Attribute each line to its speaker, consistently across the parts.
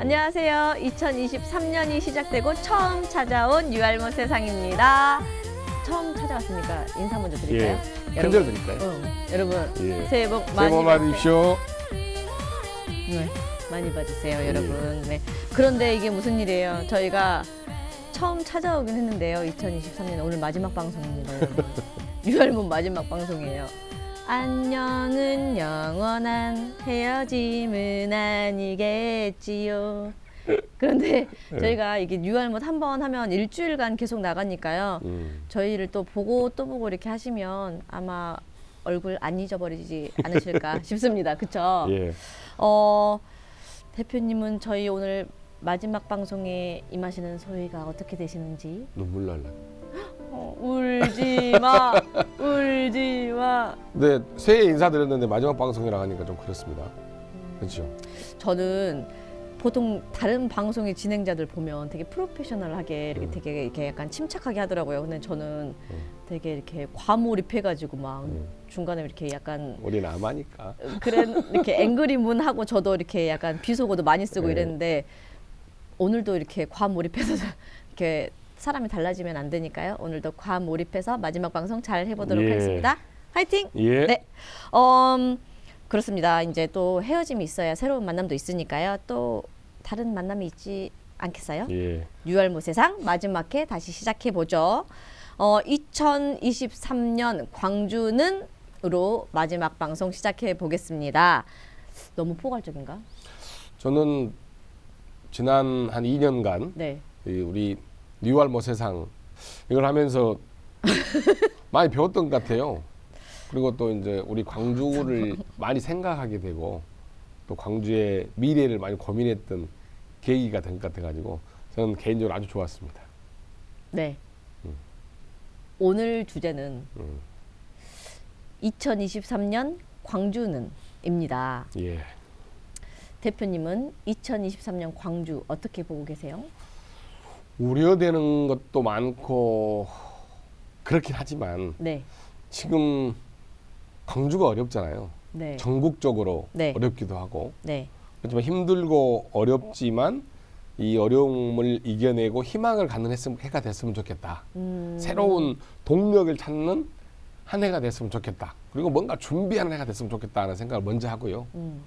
Speaker 1: 안녕하세요. 2023년이 시작되고 처음 찾아온 유알모 세상입니다. 처음 찾아왔으니까 인사 먼저 드릴까요?
Speaker 2: 편지를 드릴까요?
Speaker 1: 응, 여러분
Speaker 2: 예.
Speaker 1: 새해 복
Speaker 2: 새해
Speaker 1: 많이
Speaker 2: 복 받으십시오.
Speaker 1: 네, 많이 받으세요,
Speaker 2: 예.
Speaker 1: 여러분. 네. 그런데 이게 무슨 일이에요? 저희가 처음 찾아오긴 했는데요. 2023년 오늘 마지막 방송입니다, 여러분. 유알몬 마지막 방송이에요. 안녕은 영원한 헤어짐은 아니겠지요. 그런데 저희가 이게 유알못 한 번 하면 일주일간 계속 나가니까요.
Speaker 2: 음.
Speaker 1: 저희를 또 보고 또 보고 이렇게 하시면 아마 얼굴 안 잊어버리지 않으실까 싶습니다. 그쵸?
Speaker 2: 예.
Speaker 1: 어, 대표님은 저희 오늘 마지막 방송에 임하시는 소리가 어떻게 되시는지
Speaker 2: 눈물 날라.
Speaker 1: 어, 울지 마 울지 마
Speaker 2: 네, 새해 인사드렸는데 마지막 방송이라 하니까 좀 그렇습니다. 그렇죠.
Speaker 1: 저는 보통 다른 방송의 진행자들 보면 되게 프로페셔널하게 이렇게
Speaker 2: 음.
Speaker 1: 되게 이렇게 약간 침착하게 하더라고요 근데 저는
Speaker 2: 음.
Speaker 1: 되게 이렇게 과몰입해가지고 막
Speaker 2: 음.
Speaker 1: 중간에 이렇게 약간
Speaker 2: 우리 남아니까.
Speaker 1: 그래 이렇게 앵그리 문 하고 저도 이렇게 약간 비속어도 많이 쓰고
Speaker 2: 네.
Speaker 1: 이랬는데 오늘도 이렇게 과몰입해서 이렇게 사람이 달라지면 안 되니까요. 오늘도 과몰입해서 마지막 방송 잘 해보도록
Speaker 2: 예.
Speaker 1: 하겠습니다. 화이팅!
Speaker 2: 예.
Speaker 1: 네. 음, 그렇습니다. 이제 또 헤어짐이 있어야 새로운 만남도 있으니까요. 또 다른 만남이 있지 않겠어요?
Speaker 2: 예.
Speaker 1: 유월모 세상 마지막 회 다시 시작해 보죠. 어, 2023년 광주는 으로 마지막 방송 시작해 보겠습니다. 너무 포괄적인가?
Speaker 2: 저는 지난 한 2년간
Speaker 1: 네.
Speaker 2: 이 우리 뉴알모 세상 이걸 하면서 많이 배웠던 것 같아요. 그리고 또 이제 우리 광주를 많이 생각하게 되고 또 광주의 미래를 많이 고민했던 계기가 된 것 같아가지고 저는 개인적으로 아주 좋았습니다.
Speaker 1: 네.
Speaker 2: 음.
Speaker 1: 오늘 주제는
Speaker 2: 음.
Speaker 1: 2023년 광주는입니다.
Speaker 2: 예.
Speaker 1: 대표님은 2023년 광주 어떻게 보고 계세요?
Speaker 2: 우려되는 것도 많고 그렇긴 하지만
Speaker 1: 네.
Speaker 2: 지금 광주가 어렵잖아요.
Speaker 1: 네.
Speaker 2: 전국적으로
Speaker 1: 네.
Speaker 2: 어렵기도 하고
Speaker 1: 네.
Speaker 2: 그렇지만 힘들고 어렵지만 이 어려움을 이겨내고 희망을 갖는 했음- 해가 됐으면 좋겠다.
Speaker 1: 음,
Speaker 2: 새로운 동력을 찾는 한 해가 됐으면 좋겠다. 그리고 뭔가 준비하는 해가 됐으면 좋겠다는 생각을 먼저 하고요.
Speaker 1: 음,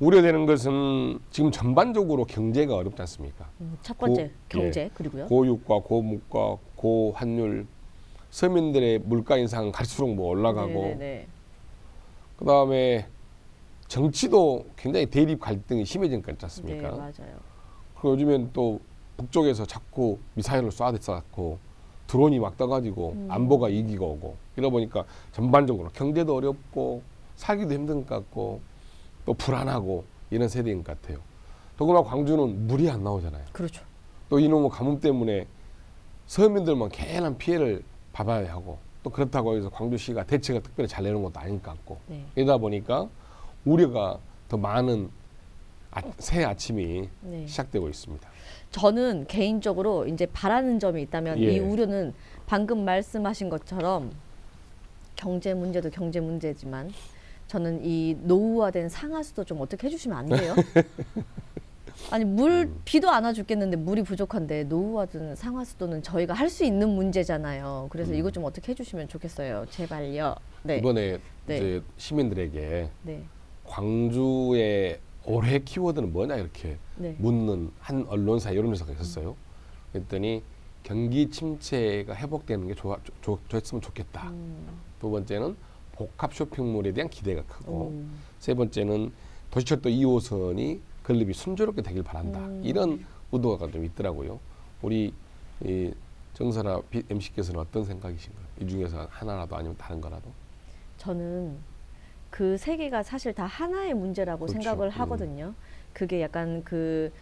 Speaker 2: 우려되는 것은 지금 전반적으로 경제가 어렵지 않습니까?
Speaker 1: 음, 첫 번째
Speaker 2: 고-
Speaker 1: 경제 그리고요.
Speaker 2: 고유가, 고물가, 고환율, 서민들의 물가 인상 갈수록 뭐 올라가고
Speaker 1: 네네네.
Speaker 2: 그 다음에 정치도 굉장히 대립 갈등이 심해진 것 같지
Speaker 1: 네,
Speaker 2: 않습니까?
Speaker 1: 맞아요.
Speaker 2: 그리고 요즘엔 또 북쪽에서 자꾸 미사일을 쏴댔었고 드론이 막 떠가지고
Speaker 1: 음.
Speaker 2: 안보가 이기고 오고 이러다 보니까 전반적으로 경제도 어렵고 살기도 힘든 것 같고 또 불안하고 이런 세대인 것 같아요. 더구나 광주는 물이 안 나오잖아요.
Speaker 1: 그렇죠.
Speaker 2: 또 이놈의 가뭄 때문에 서민들만 개난 피해를 받아야 하고 또 그렇다고 해서 광주시가 대책을 특별히 잘 내는 것도 아닌 것 같고
Speaker 1: 네.
Speaker 2: 이러다 보니까 우려가 더 많은 아, 새 아침이
Speaker 1: 네.
Speaker 2: 시작되고 있습니다.
Speaker 1: 저는 개인적으로 이제 바라는 점이 있다면
Speaker 2: 예.
Speaker 1: 이 우려는 방금 말씀하신 것처럼 경제 문제도 경제 문제지만 저는 이 노후화된 상하수도 좀 어떻게 해주시면 안 돼요? 아니 물
Speaker 2: 음.
Speaker 1: 비도 안 와 죽겠는데 물이 부족한데 노후화된 상하수도는 저희가 할 수 있는 문제잖아요. 그래서
Speaker 2: 음.
Speaker 1: 이거 좀 어떻게 해주시면 좋겠어요. 제발요. 네.
Speaker 2: 이번에
Speaker 1: 네.
Speaker 2: 이제 시민들에게
Speaker 1: 네.
Speaker 2: 광주의 올해 키워드는 뭐냐 이렇게
Speaker 1: 네.
Speaker 2: 묻는 한 언론사 여론조사가 있었어요. 그랬더니 경기 침체가 회복되는 게 좋아, 좋, 좋았으면 좋겠다.
Speaker 1: 음.
Speaker 2: 두 번째는 복합 쇼핑몰에 대한 기대가 크고
Speaker 1: 음.
Speaker 2: 세 번째는 도시철도 2호선이 건립이 순조롭게 되길 바란다.
Speaker 1: 음.
Speaker 2: 이런 의도가 좀 있더라고요. 우리 이 정선아 비- MC께서는 어떤 생각이신가요? 이 중에서 하나라도 아니면 다른 거라도?
Speaker 1: 저는 그 세 개가 사실 다 하나의 문제라고
Speaker 2: 그렇죠.
Speaker 1: 생각을
Speaker 2: 음.
Speaker 1: 하거든요. 그게 약간 그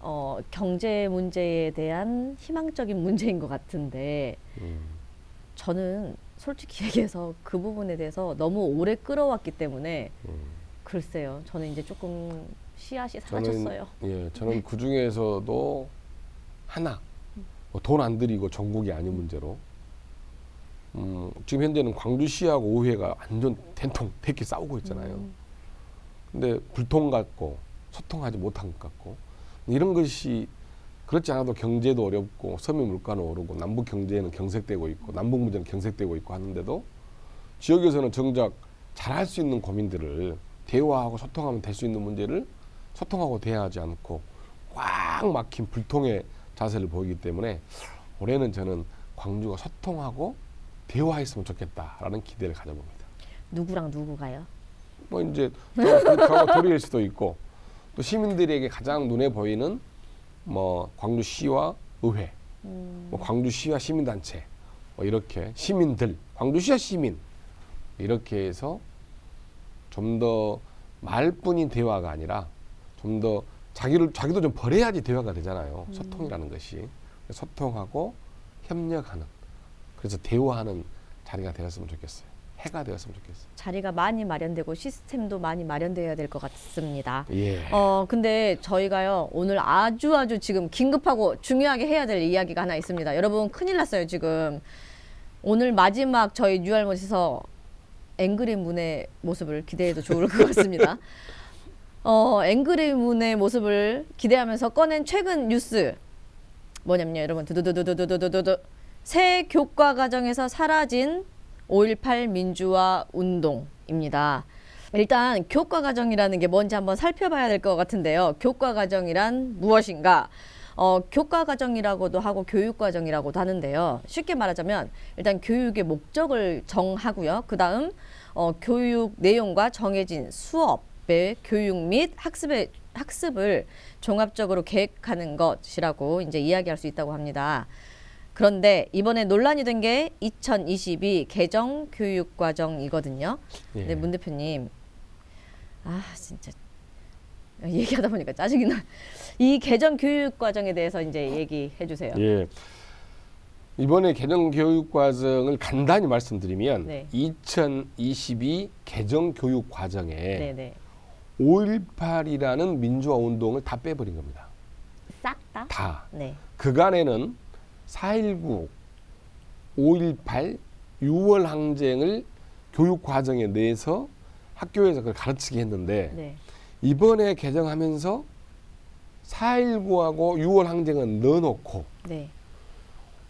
Speaker 1: 어, 경제 문제에 대한 희망적인 문제인 것 같은데
Speaker 2: 음.
Speaker 1: 저는 솔직히 얘기해서 그 부분에 대해서 너무 오래 끌어왔기 때문에
Speaker 2: 음.
Speaker 1: 글쎄요. 저는 이제 조금 씨앗이
Speaker 2: 저는
Speaker 1: 사라졌어요.
Speaker 2: 예, 저는 그 중에서도 하나 뭐 돈안 들이고 전국이 아닌 문제로 음, 지금 현재는 광주시하고 오회가 완전 된통 대기 싸우고 있잖아요.
Speaker 1: 음.
Speaker 2: 근데 불통 같고 소통하지 못한 것 같고 이런 것이 그렇지 않아도 경제도 어렵고 섬유 물가는 오르고 남북 경제는 경색되고 있고 남북 문제는 경색되고 있고 하는데도 지역에서는 정작 잘할 수 있는 고민들을 대화하고 소통하면 될 수 있는 문제를 소통하고 대화하지 않고 꽉 막힌 불통의 자세를 보이기 때문에 올해는 저는 광주가 소통하고 대화했으면 좋겠다라는 기대를 가져봅니다.
Speaker 1: 누구랑 누구가요?
Speaker 2: 뭐 이제 또 그렇게 도리일 수도 있고 또 시민들에게 가장 눈에 보이는 뭐 광주시와 의회,
Speaker 1: 음,
Speaker 2: 뭐 광주시와 시민단체 뭐 이렇게 시민들, 광주시와 시민 이렇게 해서 좀 더 말뿐인 대화가 아니라 좀 더 자기를 자기도 좀 버려야지 대화가 되잖아요. 소통이라는 것이 소통하고 협력하는 그래서 대화하는 자리가 되었으면 좋겠어요. 해가 되었으면 좋겠어요.
Speaker 1: 자리가 많이 마련되고 시스템도 많이 마련되어야 될 것 같습니다.
Speaker 2: 예.
Speaker 1: 어, 근데 저희가요, 오늘 아주 아주 지금 긴급하고 중요하게 해야 될 이야기가 하나 있습니다. 여러분, 큰일 났어요, 지금. 오늘 마지막 저희 뉴알못에서 앵그리 문의 모습을 기대해도 좋을 것 같습니다. 어, 앵그리 문의 모습을 기대하면서 꺼낸 최근 뉴스 뭐냐면요, 여러분. 두두두두두두두두. 새 교과 과정에서 사라진 5.18 민주화 운동입니다. 일단 교과 과정이라는 게 뭔지 한번 살펴봐야 될 것 같은데요. 교과 과정이란 무엇인가? 어, 교과 과정이라고도 하고 교육 과정이라고도 하는데요. 쉽게 말하자면 일단 교육의 목적을 정하고요. 그다음 어, 교육 내용과 정해진 수업의 교육 및 학습의 학습을 종합적으로 계획하는 것이라고 이제 이야기할 수 있다고 합니다. 그런데 이번에 논란이 된 게 2022 개정 교육 과정이거든요.
Speaker 2: 예.
Speaker 1: 네, 문 대표님. 아, 진짜 얘기하다 보니까 짜증이 나. 이 개정 교육 과정에 대해서 이제 얘기해 주세요.
Speaker 2: 예. 이번에 개정 교육 과정을 간단히 말씀드리면
Speaker 1: 네.
Speaker 2: 2022 개정 교육 과정에
Speaker 1: 네, 네.
Speaker 2: 5.18이라는 민주화 운동을 다 빼버린 겁니다.
Speaker 1: 싹 다?
Speaker 2: 다.
Speaker 1: 네.
Speaker 2: 그간에는 4.19, 5.18, 6월 항쟁을 교육 과정에 내서 학교에서 그걸 가르치게 했는데
Speaker 1: 네.
Speaker 2: 이번에 개정하면서 4.19하고 6월 항쟁은 넣어놓고
Speaker 1: 네.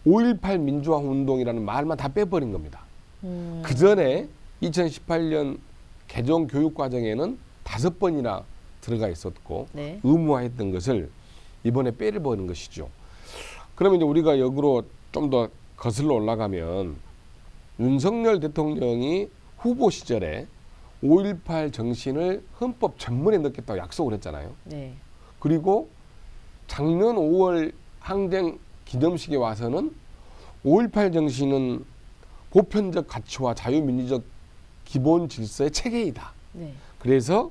Speaker 2: 5.18 민주화 운동이라는 말만 다 빼버린 겁니다.
Speaker 1: 음,
Speaker 2: 그 전에 2018년 개정 교육 과정에는 다섯 번이나 들어가 있었고
Speaker 1: 네.
Speaker 2: 의무화했던 것을 이번에 빼버린 것이죠. 그러면 이제 우리가 역으로 좀 더 거슬러 올라가면 윤석열 대통령이 후보 시절에 5.18 정신을 헌법 전문에 넣겠다고 약속을 했잖아요.
Speaker 1: 네.
Speaker 2: 그리고 작년 5월 항쟁 기념식에 와서는 5.18 정신은 보편적 가치와 자유민주적 기본 질서의 체계이다.
Speaker 1: 네.
Speaker 2: 그래서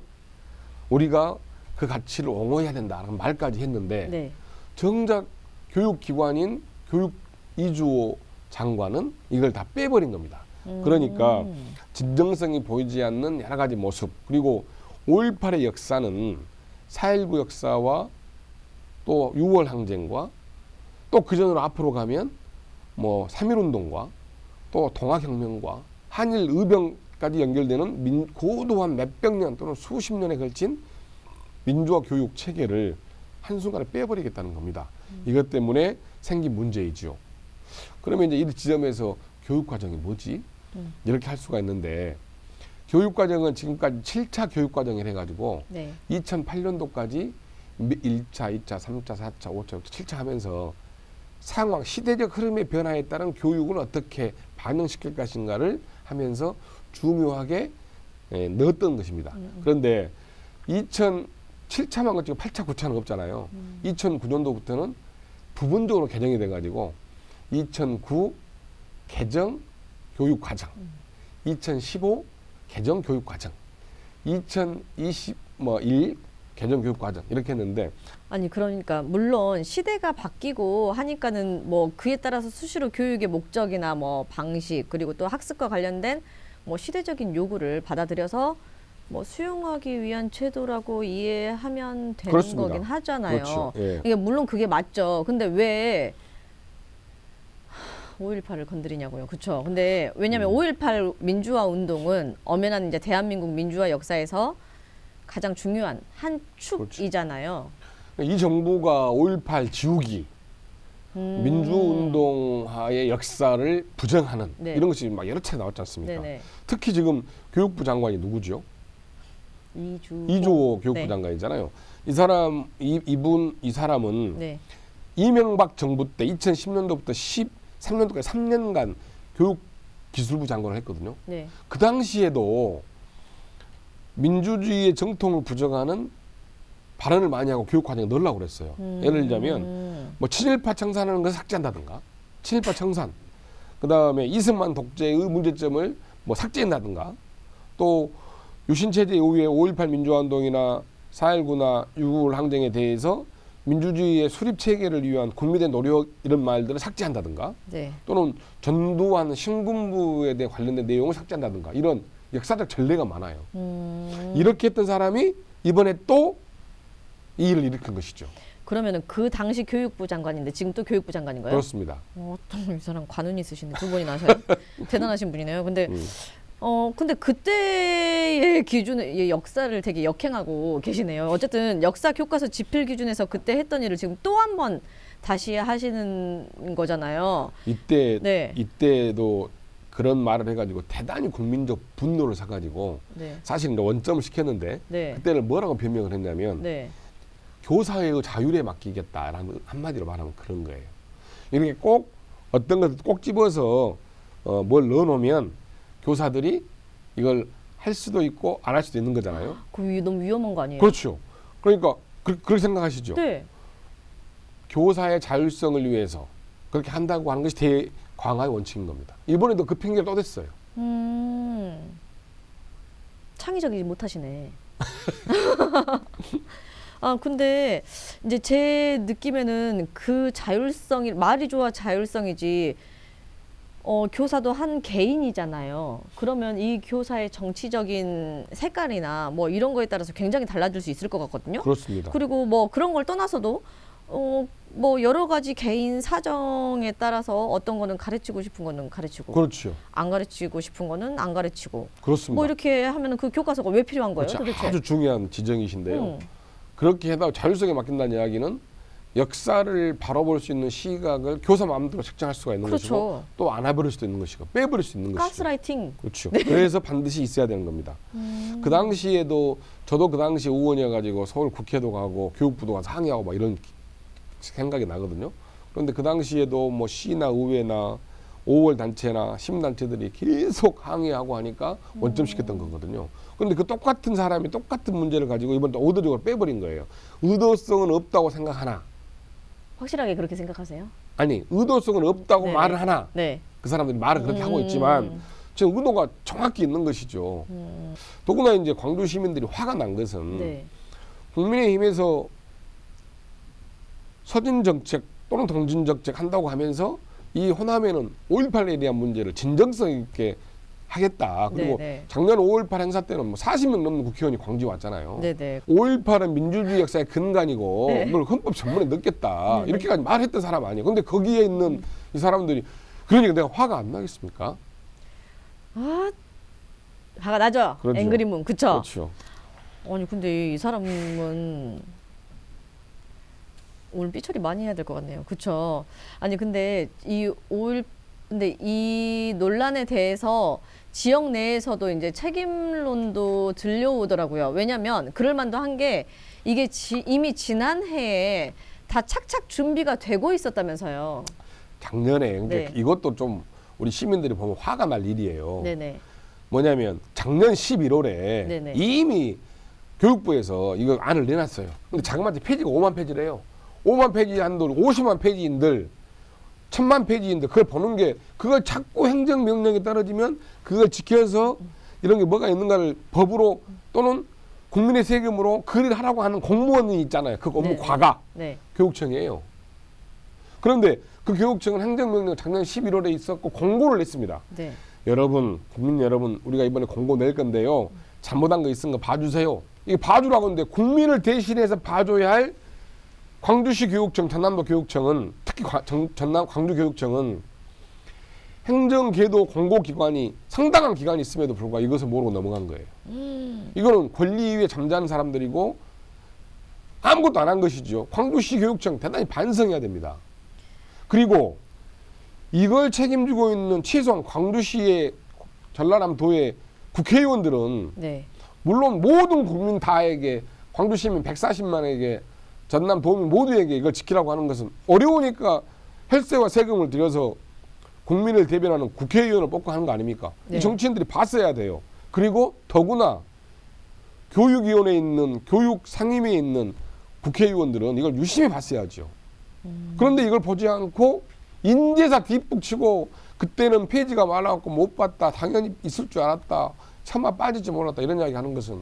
Speaker 2: 우리가 그 가치를 옹호해야 된다는 말까지 했는데
Speaker 1: 네.
Speaker 2: 정작 교육기관인 교육 이주호 장관은 이걸 다 빼버린 겁니다. 그러니까
Speaker 1: 음,
Speaker 2: 진정성이 보이지 않는 여러 가지 모습 그리고 5.18의 역사는 4.19 역사와 또 6월 항쟁과 또 그전으로 앞으로 가면 뭐 3.1운동과 또 동학혁명과 한일 의병까지 연결되는 민, 고도한 몇백 년 또는 수십 년에 걸친 민주화 교육 체계를 한순간에 빼버리겠다는 겁니다. 이것 때문에 생긴 문제이지요. 그러면 이제 이 지점에서 교육 과정이 뭐지?
Speaker 1: 음.
Speaker 2: 이렇게 할 수가 있는데 교육 과정은 지금까지 7차 교육 과정을 해가지고
Speaker 1: 네.
Speaker 2: 2008년도까지 1차, 2차, 3차, 4차, 5차, 6차, 7차 하면서 상황, 시대적 흐름의 변화에 따른 교육을 어떻게 반영시킬 것인가를 하면서 중요하게 예, 넣었던 것입니다. 그런데 2007차만 거치고 8차, 9차는 없잖아요. 2009년도부터는 부분적으로 개정이 돼가지고 2009 개정 교육 과정, 2015 개정 교육 과정, 2021 개정 교육 과정 이렇게 했는데
Speaker 1: 아니 그러니까 물론 시대가 바뀌고 하니까는 뭐 그에 따라서 수시로 교육의 목적이나 뭐 방식 그리고 또 학습과 관련된 뭐 시대적인 요구를 받아들여서 뭐 수용하기 위한 제도라고 이해하면 되는
Speaker 2: 그렇습니다.
Speaker 1: 거긴 하잖아요.
Speaker 2: 그렇죠. 예.
Speaker 1: 이게 물론 그게 맞죠. 근데 왜 5.18을 건드리냐고요. 그렇죠. 근데 왜냐하면
Speaker 2: 음.
Speaker 1: 5.18 민주화 운동은 엄연한 이제 대한민국 민주화 역사에서 가장 중요한 한 축이잖아요.
Speaker 2: 이 정부가 5.18 지우기
Speaker 1: 음.
Speaker 2: 민주운동화의 역사를 부정하는
Speaker 1: 네.
Speaker 2: 이런 것이 막 여러 차례 나왔지 않습니까?
Speaker 1: 네네.
Speaker 2: 특히 지금 교육부 장관이 누구죠?
Speaker 1: 이주
Speaker 2: 이주호 교육부
Speaker 1: 네.
Speaker 2: 장관이잖아요. 이 사람 이, 이분 이 사람은
Speaker 1: 네.
Speaker 2: 이명박 정부 때 2010년도부터 13년도까지 3년간 교육기술부 장관을 했거든요.
Speaker 1: 네.
Speaker 2: 그 당시에도 민주주의의 정통을 부정하는 발언을 많이 하고 교육 과정에 넣으려고 그랬어요. 예를 들자면
Speaker 1: 음.
Speaker 2: 뭐 친일파 청산하는 걸 삭제한다든가 친일파 청산 그다음에 이승만 독재의 문제점을 뭐 삭제한다든가 또 유신체제 이후에 5.18 민주화운동이나 4.19나 6.25 항쟁에 대해서 민주주의의 수립 체계를 위한 국민의 노력 이런 말들을 삭제한다든가
Speaker 1: 네.
Speaker 2: 또는 전두환 신군부에 대해 관련된 내용을 삭제한다든가 이런 역사적 전례가 많아요.
Speaker 1: 음.
Speaker 2: 이렇게 했던 사람이 이번에 또 이 일을 일으킨 것이죠.
Speaker 1: 그러면은 그 당시 교육부 장관인데 지금 또 교육부 장관인가요?
Speaker 2: 그렇습니다.
Speaker 1: 어, 이 사람 관운이 있으시네 두 번이나 하셔요. 대단하신 분이네요. 근데
Speaker 2: 음.
Speaker 1: 어 근데 그때의 기준을 이 역사를 되게 역행하고 계시네요. 어쨌든 역사 교과서 지필 기준에서 그때 했던 일을 지금 또 한 번 다시 하시는 거잖아요.
Speaker 2: 이때
Speaker 1: 네.
Speaker 2: 이때도 그런 말을 해가지고 대단히 국민적 분노를 사가지고
Speaker 1: 네.
Speaker 2: 사실 이제 원점을 시켰는데
Speaker 1: 네.
Speaker 2: 그때는 뭐라고 변명을 했냐면
Speaker 1: 네.
Speaker 2: 교사의 자율에 맡기겠다라는 한마디로 말하면 그런 거예요. 이렇게 꼭 어떤 것을 꼭 집어서 어, 뭘 넣어놓으면 교사들이 이걸 할 수도 있고 안 할 수도 있는 거잖아요.
Speaker 1: 그 위- 너무 위험한 거 아니에요?
Speaker 2: 그렇죠. 그러니까 그, 그렇게 생각하시죠.
Speaker 1: 네.
Speaker 2: 교사의 자율성을 위해서 그렇게 한다고 하는 것이 대광화의 원칙인 겁니다. 이번에도 그 핑계를 또 댔어요.
Speaker 1: 음. 창의적이지 못하시네. 아 근데 이제 제 느낌에는 그 자율성이 말이 좋아 자율성이지 어 교사도 한 개인이잖아요. 그러면 이 교사의 정치적인 색깔이나 뭐 이런 거에 따라서 굉장히 달라질 수 있을 것 같거든요.
Speaker 2: 그렇습니다.
Speaker 1: 그리고 뭐 그런 걸 떠나서도 어 뭐 여러 가지 개인 사정에 따라서 어떤 거는 가르치고 싶은 거는 가르치고
Speaker 2: 그렇죠.
Speaker 1: 안 가르치고 싶은 거는 안 가르치고
Speaker 2: 그렇습니다.
Speaker 1: 뭐 이렇게 하면 은 그 교과서가 왜 필요한 거예요
Speaker 2: 그렇죠.
Speaker 1: 도대체?
Speaker 2: 아주 중요한 지적이신데요.
Speaker 1: 음,
Speaker 2: 그렇게 해다 자율성에 맡긴다는 이야기는 역사를 바로 볼수 있는 시각을 교사 마음대로 책정할 수가 있는 것이고
Speaker 1: 그렇죠.
Speaker 2: 또안 해버릴 수도 있는 것이고 빼버릴 수 있는 것이고
Speaker 1: 가스라이팅.
Speaker 2: 그렇죠. 그래서 반드시 있어야 되는 겁니다.
Speaker 1: 음,
Speaker 2: 그 당시에도 저도 그 당시 의원이어가지고 서울 국회도 가고 교육부도 가서 항의하고 막 이런 생각이 나거든요. 그런데 그 당시에도 뭐 시나 의회나 5월 단체나 시민단체들이 계속 항의하고 하니까 원점시켰던 거거든요. 그런데 그 똑같은 사람이 똑같은 문제를 가지고 이번 또 의도적으로 빼버린 거예요. 의도성은 없다고 생각하나
Speaker 1: 확실하게 그렇게 생각하세요?
Speaker 2: 아니 의도성은 없다고
Speaker 1: 네네.
Speaker 2: 말을 하나
Speaker 1: 네.
Speaker 2: 그 사람들이 말을 그렇게 하고
Speaker 1: 음.
Speaker 2: 있지만 지금 의도가 정확히 있는 것이죠.
Speaker 1: 음,
Speaker 2: 더구나 이제 광주 시민들이 화가 난 것은
Speaker 1: 네.
Speaker 2: 국민의힘에서 서진 정책 또는 동진 정책 한다고 하면서 이 호남에는 5.18에 대한 문제를 진정성 있게 하겠다. 그리고
Speaker 1: 네, 네.
Speaker 2: 작년 5.18 행사 때는 뭐 40명 넘는 국회의원이 광주 왔잖아요.
Speaker 1: 네네.
Speaker 2: 5.18은 민주주의 역사의 근간이고
Speaker 1: 네.
Speaker 2: 그걸 헌법 전문에 넣겠다. 이렇게까지 말했던 사람 아니에요. 근데 거기에 있는 이 사람들이 그러니까 내가 화가 안 나겠습니까?
Speaker 1: 아 화가 나죠.
Speaker 2: 그렇죠.
Speaker 1: 앵그리문 그쵸?
Speaker 2: 그렇죠.
Speaker 1: 아니 근데 이 사람은 오늘 삐처리 많이 해야 될 것 같네요. 그쵸? 아니 근데 이 오일 근데 이 논란에 대해서 지역 내에서도 이제 책임론도 들려오더라고요. 왜냐하면 그럴 만도 한 게 이게 지, 이미 지난 해에 다 착착 준비가 되고 있었다면서요.
Speaker 2: 작년에 근데
Speaker 1: 네.
Speaker 2: 이것도 좀 우리 시민들이 보면 화가 날 일이에요.
Speaker 1: 네네.
Speaker 2: 뭐냐면 작년 11월에
Speaker 1: 네네.
Speaker 2: 이미 교육부에서 이거 안을 내놨어요. 근데 자그마치 페이지가 5만 페이지래요. 5만 페이지 한들 50만 페이지인들 천만 페이지인데 그걸 보는 게 그걸 자꾸 행정명령이 떨어지면 그걸 지켜서 이런 게 뭐가 있는가를 법으로 또는 국민의 세금으로 그리를 하라고 하는 공무원이 있잖아요. 그 업무
Speaker 1: 네.
Speaker 2: 과가
Speaker 1: 네.
Speaker 2: 교육청이에요. 그런데 그 교육청은 행정명령 작년 11월에 있었고 공고를 냈습니다.
Speaker 1: 네.
Speaker 2: 여러분, 국민 여러분, 우리가 이번에 공고 낼 건데요. 잘못한 거 있은 거 봐주세요. 이게 봐주라고 하는데 국민을 대신해서 봐줘야 할 광주시 교육청, 전남도 교육청은 특히 과- 정- 전남 광주 교육청은 행정계도 공고기관이 상당한 기간이 있음에도 불구하고 이것을 모르고 넘어간 거예요. 이거는 권리 위에 잠자는 사람들이고 아무것도 안 한 것이죠. 광주시 교육청 대단히 반성해야 됩니다. 그리고 이걸 책임지고 있는 최소한 광주시의 전라남도의 국회의원들은
Speaker 1: 네.
Speaker 2: 물론 모든 국민 다에게 광주 시민 140만에게 전남 도민 모두에게 이걸 지키라고 하는 것은 어려우니까 혈세와 세금을 들여서 국민을 대변하는 국회의원을 뽑고 하는 거 아닙니까?
Speaker 1: 네.
Speaker 2: 이 정치인들이 봤어야 돼요. 그리고 더구나 교육위원회에 있는 교육 상임위에 있는 국회의원들은 이걸 유심히 봤어야죠. 그런데 이걸 보지 않고 인재사 뒷북 치고 그때는 페이지가 많아갖고 못 봤다. 당연히 있을 줄 알았다. 차마 빠질 줄 몰랐다. 이런 이야기 하는 것은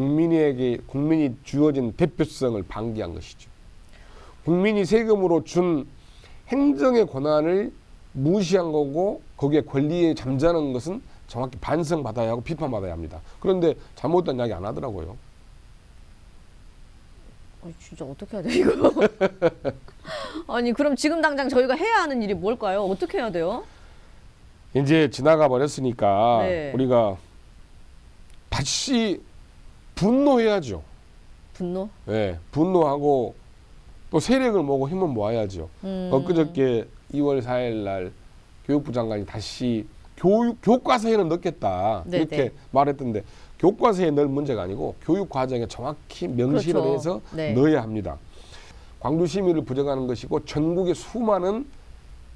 Speaker 2: 국민에게 국민이 주어진 대표성을 방기한 것이죠. 국민이 세금으로 준 행정의 권한을 무시한 거고 거기에 권리에 잠자는 것은 정확히 반성받아야 하고 비판받아야 합니다. 그런데 잘못된 이야기 안 하더라고요.
Speaker 1: 아니, 진짜 어떻게 해야 돼 이거? 아니 그럼 지금 당장 저희가 해야 하는 일이 뭘까요? 어떻게 해야 돼요?
Speaker 2: 이제 지나가 버렸으니까
Speaker 1: 네.
Speaker 2: 우리가 다시 분노해야죠.
Speaker 1: 분노?
Speaker 2: 예, 분노하고 또 세력을 모으고 힘을 모아야죠.
Speaker 1: 음.
Speaker 2: 엊그저께 2월 4일 날 교육부 장관이 다시 교육 교과서에는 넣겠다
Speaker 1: 네,
Speaker 2: 이렇게
Speaker 1: 네.
Speaker 2: 말했던데 교과서에 넣을 문제가 아니고 교육 과정에 정확히 명시를
Speaker 1: 그렇죠.
Speaker 2: 해서
Speaker 1: 네.
Speaker 2: 넣어야 합니다. 광주 시민을 부정하는 것이고 전국의 수많은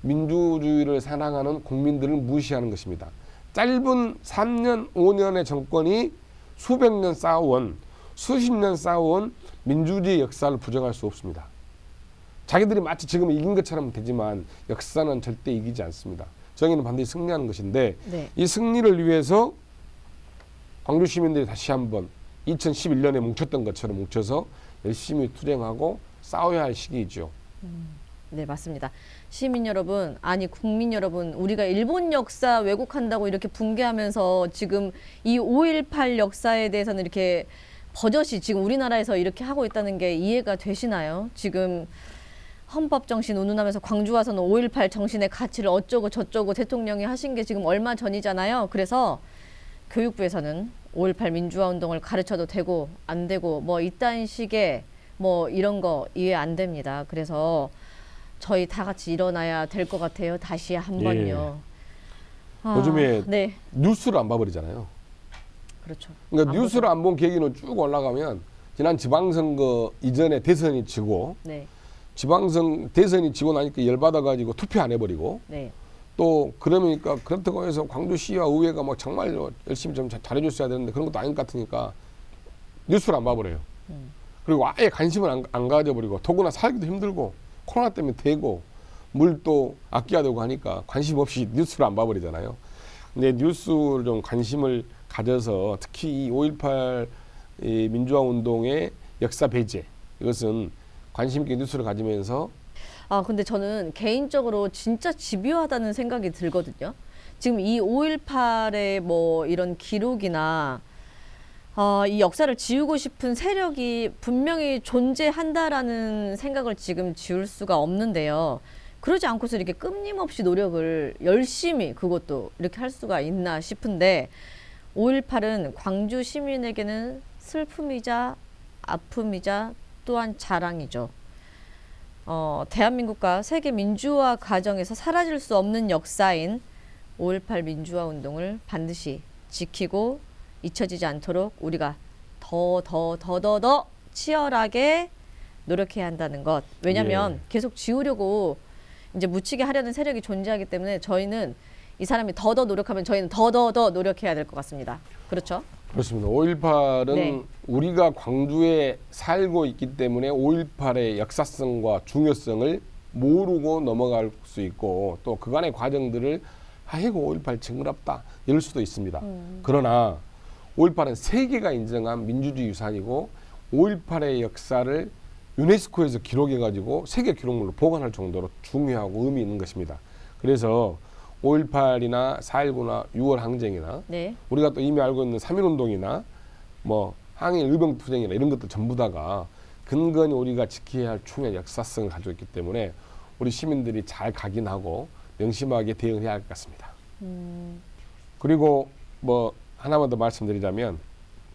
Speaker 2: 민주주의를 사랑하는 국민들을 무시하는 것입니다. 짧은 3년, 5년의 정권이 수백 년 쌓아온 수십 년 쌓아온 민주주의 역사를 부정할 수 없습니다. 자기들이 마치 지금 이긴 것처럼 되지만 역사는 절대 이기지 않습니다. 정의는 반드시 승리하는 것인데
Speaker 1: 네.
Speaker 2: 이 승리를 위해서 광주 시민들이 다시 한번 2011년에 뭉쳤던 것처럼 뭉쳐서 열심히 투쟁하고 싸워야 할 시기이죠.
Speaker 1: 네, 맞습니다. 시민 여러분, 아니 국민 여러분, 우리가 일본 역사 왜곡한다고 이렇게 붕괴하면서 지금 이 5.18 역사에 대해서는 이렇게 버젓이 지금 우리나라에서 이렇게 하고 있다는 게 이해가 되시나요? 지금 헌법 정신 운운하면서 광주 와서는 5.18 정신의 가치를 어쩌고 저쩌고 대통령이 하신 게 지금 얼마 전이잖아요. 그래서 교육부에서는 5.18 민주화 운동을 가르쳐도 되고 안 되고 뭐 이딴 식의 뭐 이런 거 이해 안 됩니다. 그래서 저희 다 같이 일어나야 될 것 같아요. 다시 한
Speaker 2: 예.
Speaker 1: 번요. 아,
Speaker 2: 요즘에
Speaker 1: 네
Speaker 2: 뉴스를 안 봐버리잖아요.
Speaker 1: 그렇죠.
Speaker 2: 그러니까
Speaker 1: 안
Speaker 2: 뉴스를 안 본 계기는 쭉 올라가면 지난 지방선거 이전에 대선이 지고
Speaker 1: 네,
Speaker 2: 지방선 대선이 지고 나니까 열받아가지고 투표 안 해버리고
Speaker 1: 네,
Speaker 2: 또 그러니까 그렇다고 해서 광주시와 의회가 막 정말 열심히 좀 자- 잘해줬어야 되는데 그런 것도 아닌 것 같으니까 뉴스를 안 봐버려요.
Speaker 1: 음.
Speaker 2: 그리고 아예 관심을 안, 안 가져버리고 더구나 살기도 힘들고 코로나 때문에 되고 물도 아껴야 되고 하니까 관심 없이 뉴스를 안 봐버리잖아요. 근데 뉴스를 좀 관심을 가져서 특히 이 5.18 이 민주화 운동의 역사 배제 이것은 관심 있게 뉴스를 가지면서
Speaker 1: 아, 근데 저는 개인적으로 진짜 집요하다는 생각이 들거든요. 지금 이 5.18의 뭐 이런 기록이나 어, 이 역사를 지우고 싶은 세력이 분명히 존재한다라는 생각을 지금 지울 수가 없는데요. 그러지 않고서 이렇게 끊임없이 노력을 열심히 그것도 이렇게 할 수가 있나 싶은데 5.18은 광주 시민에게는 슬픔이자 아픔이자 또한 자랑이죠. 어, 대한민국과 세계 민주화 과정에서 사라질 수 없는 역사인 5.18 민주화 운동을 반드시 지키고 잊혀지지 않도록 우리가 더 더 더 더 더 치열하게 노력해야 한다는 것. 왜냐하면
Speaker 2: 예.
Speaker 1: 계속 지우려고 이제 묻히게 하려는 세력이 존재하기 때문에 저희는 이 사람이 더 더 노력하면 저희는 더 더 더 노력해야 될 것 같습니다. 그렇죠?
Speaker 2: 그렇습니다. 5.18은
Speaker 1: 네.
Speaker 2: 우리가 광주에 살고 있기 때문에 5.18의 역사성과 중요성을 모르고 넘어갈 수 있고 또 그간의 과정들을 아이고 5.18 징그럽다 이럴 수도 있습니다. 그러나 5.18은 세계가 인정한 민주주의 유산이고 5.18의 역사를 유네스코에서 기록해가지고 세계 기록물로 보관할 정도로 중요하고 의미 있는 것입니다. 그래서 5.18이나 4.19나 6월 항쟁이나
Speaker 1: 네.
Speaker 2: 우리가 또 이미 알고 있는 3.1운동이나 뭐 항일 의병투쟁이나 이런 것들 전부 다가 근근히 우리가 지켜야 할 중요한 역사성을 가지고 있기 때문에 우리 시민들이 잘 각인하고 명심하게 대응해야 할 것 같습니다.
Speaker 1: 음,
Speaker 2: 그리고 뭐 하나만 더 말씀드리자면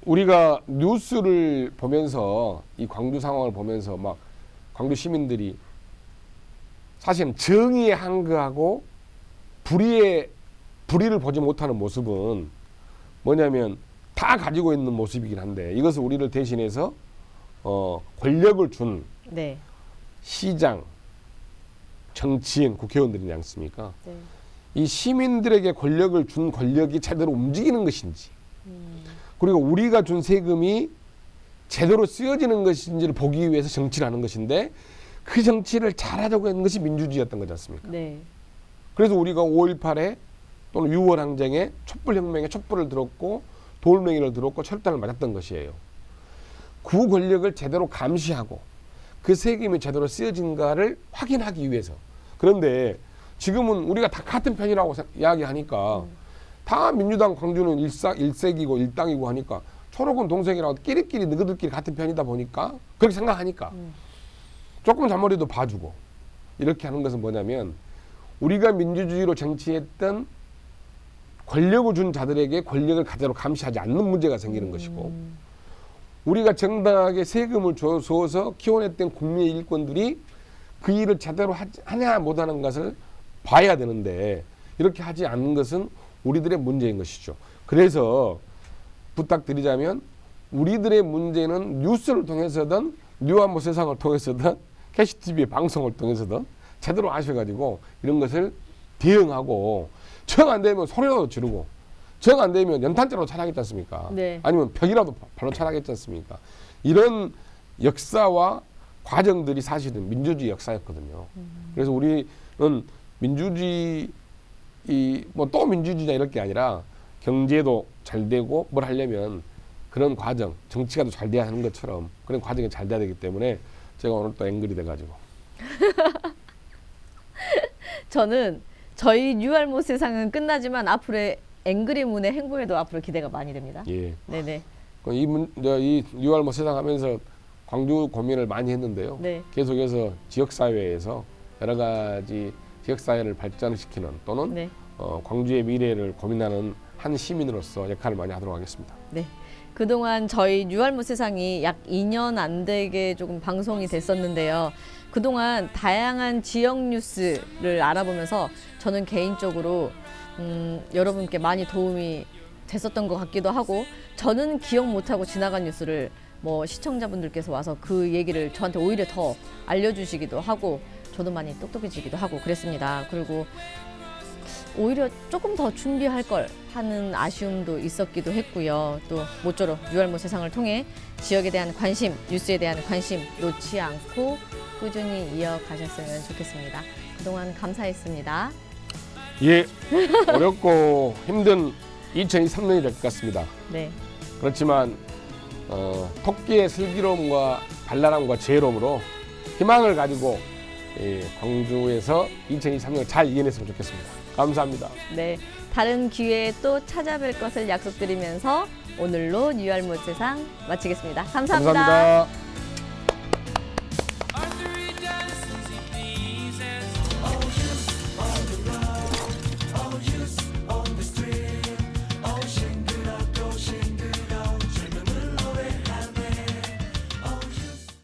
Speaker 2: 우리가 뉴스를 보면서 이 광주 상황을 보면서 막 광주 시민들이 사실은 정의에 한거하고 불의의 불의를 보지 못하는 모습은 뭐냐면 다 가지고 있는 모습이긴 한데 이것을 우리를 대신해서 어 권력을 준
Speaker 1: 네.
Speaker 2: 시장, 정치인, 국회의원들이지 않습니까?
Speaker 1: 네.
Speaker 2: 이 시민들에게 권력을 준 권력이 제대로 움직이는 것인지
Speaker 1: 음,
Speaker 2: 그리고 우리가 준 세금이 제대로 쓰여지는 것인지를 보기 위해서 정치를 하는 것인데 그 정치를 잘하자고 했는 것이 민주주의였던 거지 않습니까?
Speaker 1: 네.
Speaker 2: 그래서 우리가 5.18에 또는 6월 항쟁에 촛불혁명에 촛불을 들었고 돌멩이를 들었고 철단을 맞았던 것이에요. 그 권력을 제대로 감시하고 그 세금이 제대로 쓰여진가를 확인하기 위해서. 그런데 지금은 우리가 다 같은 편이라고 생- 이야기하니까. 다 민주당 광주는 일사, 일색이고 일당이고 하니까 초록은 동생이라고 끼리끼리 너희들끼리 같은 편이다 보니까 그렇게 생각하니까.
Speaker 1: 음.
Speaker 2: 조금 잘못해도 봐주고 이렇게 하는 것은 뭐냐면 우리가 민주주의로 정치했던 권력을 준 자들에게 권력을 가대로 감시하지 않는 문제가 생기는 것이고
Speaker 1: 음,
Speaker 2: 우리가 정당하게 세금을 줘- 줘서 키워냈던 국민의 일꾼들이 그 일을 제대로 하냐 못하는 것을 봐야 되는데 이렇게 하지 않는 것은 우리들의 문제인 것이죠. 그래서 부탁드리자면 우리들의 문제는 뉴스를 통해서든 뉴한모 세상을 통해서든 캐시TV의 방송을 통해서든 제대로 아셔가지고 이런 것을 대응하고 정 안 되면 소리라도 지르고 정 안 되면 연탄자로 차라겠지 않습니까?
Speaker 1: 네.
Speaker 2: 아니면 벽이라도 발로 차라겠지 않습니까? 이런 역사와 과정들이 사실은 민주주의 역사였거든요. 그래서 우리는 민주주의 이뭐 또 민주주의냐 이럴 게 아니라 경제도 잘 되고 뭘 하려면 그런 과정, 정치가 더잘 돼야 하는 것처럼 그런 과정이 잘 돼야 되기 때문에 제가 오늘 또 앵글이 돼가지고
Speaker 1: 저는 저희 뉴알모 세상은 끝나지만 앞으로의 앵그리 문의 행보에도 앞으로 기대가 많이 됩니다.
Speaker 2: 예.
Speaker 1: 네네.
Speaker 2: 그이 문, 저, 이 6월 뭐 세상 하면서 광주 고민을 많이 했는데요.
Speaker 1: 네.
Speaker 2: 계속해서 지역 사회에서 여러 가지 지역 사회를 발전시키는 또는
Speaker 1: 네.
Speaker 2: 어, 광주의 미래를 고민하는 한 시민으로서 역할을 많이 하도록 하겠습니다.
Speaker 1: 네. 그동안 저희 뉴알모 세상이 약 2년 안 되게 조금 방송이 됐었는데요. 그동안 다양한 지역 뉴스를 알아보면서 저는 개인적으로 음, 여러분께 많이 도움이 됐었던 것 같기도 하고 저는 기억 못하고 지나간 뉴스를 뭐 시청자분들께서 와서 그 얘기를 저한테 오히려 더 알려주시기도 하고 저도 많이 똑똑해지기도 하고 그랬습니다. 그리고 오히려 조금 더 준비할 걸 하는 아쉬움도 있었기도 했고요. 또 모쪼록 유알모 세상을 통해 지역에 대한 관심, 뉴스에 대한 관심 놓지 않고 꾸준히 이어가셨으면 좋겠습니다. 그동안 감사했습니다.
Speaker 2: 예, 어렵고 힘든 2023년이 될 것 같습니다.
Speaker 1: 네.
Speaker 2: 그렇지만 어, 토끼의 슬기로움과 발랄함과 지혜로움으로 희망을 가지고 예, 광주에서 2023년을 잘 이겨냈으면 좋겠습니다. 감사합니다.
Speaker 1: 네. 다른 기회에 또 찾아뵐 것을 약속드리면서 오늘로 뉴알모 세상 마치겠습니다 감사합니다.
Speaker 2: 감사합니다.